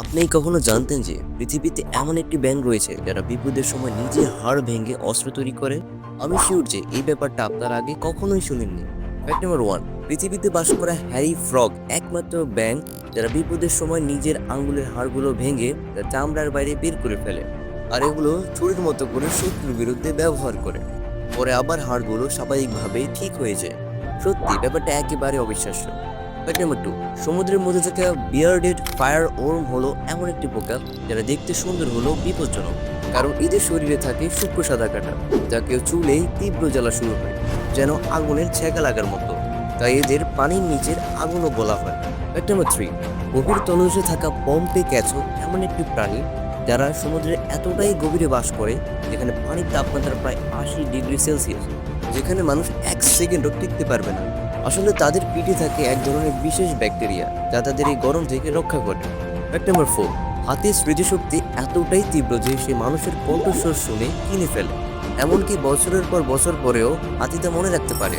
আপনি কখনো জানতেন যে পৃথিবীতে এমন একটি ব্যাঙ রয়েছে যারা বিপদের সময় নিজের হাড় ভেঙে অস্ত্র তৈরি করে? আমি শিওর যে এই ব্যাপারটা আপনার আগে কখনোই শুনেননি। ফ্যাক্ট নাম্বার ওয়ান পৃথিবীতে বাস করা হ্যারি ফ্রগ একমাত্র ব্যাংক যারা বিপদের সময় নিজের আঙ্গুলের হাড়গুলো ভেঙে তার চামড়ার বাইরে বের করে ফেলে আর এগুলো ছুরির মতো করে শত্রুর বিরুদ্ধে ব্যবহার করে। পরে আবার হাড়গুলো স্বাভাবিকভাবেই ঠিক হয়ে যায়। সত্যি, ব্যাপারটা একেবারে অবিশ্বাস্য। ফ্যাক্ট নাম্বার টু সমুদ্রের মধ্যে থাকা বিয়ার্ডেড ফায়ার ওর্ম হলো এমন একটি পোকা যারা দেখতে সুন্দর হলেও বিপজ্জনক, কারণ এদের শরীরে থাকে শুক্র সাদা কাটা, যা কেউ চুলেই তীব্র জ্বালা শুরু হয় যেন আগুনের ছেঁকা লাগার মতো। তাই এদের পানির নিচের আগুনও বলা হয়। ফ্যাক্ট নাম্বার থ্রি গভীর তলদেশে থাকা পম্পে ক্যাচো এমন একটি প্রাণী যারা সমুদ্রের এতটাই গভীরে বাস করে যেখানে পানির তাপমাত্রা প্রায় আশি ডিগ্রি সেলসিয়াস, যেখানে মানুষ এক সেকেন্ডও টিকতে পারবে না। আসলে তাদের পিঠে থাকে এক ধরনের বিশেষ ব্যাকটেরিয়া, যা তাদের এই গরম থেকে রক্ষা করে। ফ্যাক্ট নাম্বার ফোর হাতির স্মৃতিশক্তি এতটাই তীব্র যে সে মানুষের কণ্ঠস্বর শুনে কিনে ফেলে। এমনকি বছরের পর বছর পরেও হাতিতে মনে রাখতে পারে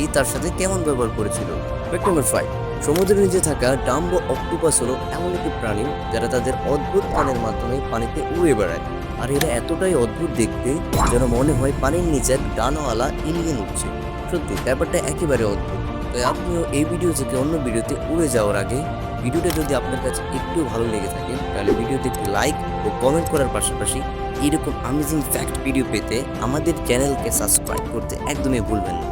এই তার সাথে কেমন ব্যবহার করেছিল। ফ্যাক্ট নাম্বার ফাইভ সমুদ্রের নিচে থাকা ডাম্বো অক্টোপাস হলো এমন একটি প্রাণী যারা তাদের অদ্ভুত কানের মাধ্যমে পানিতে উড়ে বেড়ায়। আর এরা এতটাই অদ্ভুত দেখতে যেন মনে হয় পানির নিচে ডানাওয়ালা এলিয়েন উঠছে সত্যি, ব্যাপারটা একেবারে অদ্ভুত। তাই আপনিও এই ভিডিও থেকে অন্য ভিডিওতে উড়ে যাওয়ার আগে ভিডিওটা যদি আপনার কাছে একটু ভালো লেগে থাকে, তাহলে ভিডিওতে একটি লাইক ও কমেন্ট করার পাশাপাশি এরকম আমেজিং ফ্যাক্ট ভিডিও পেতে আমাদের চ্যানেলকে সাবস্ক্রাইব করতে একদমই ভুলবেন না।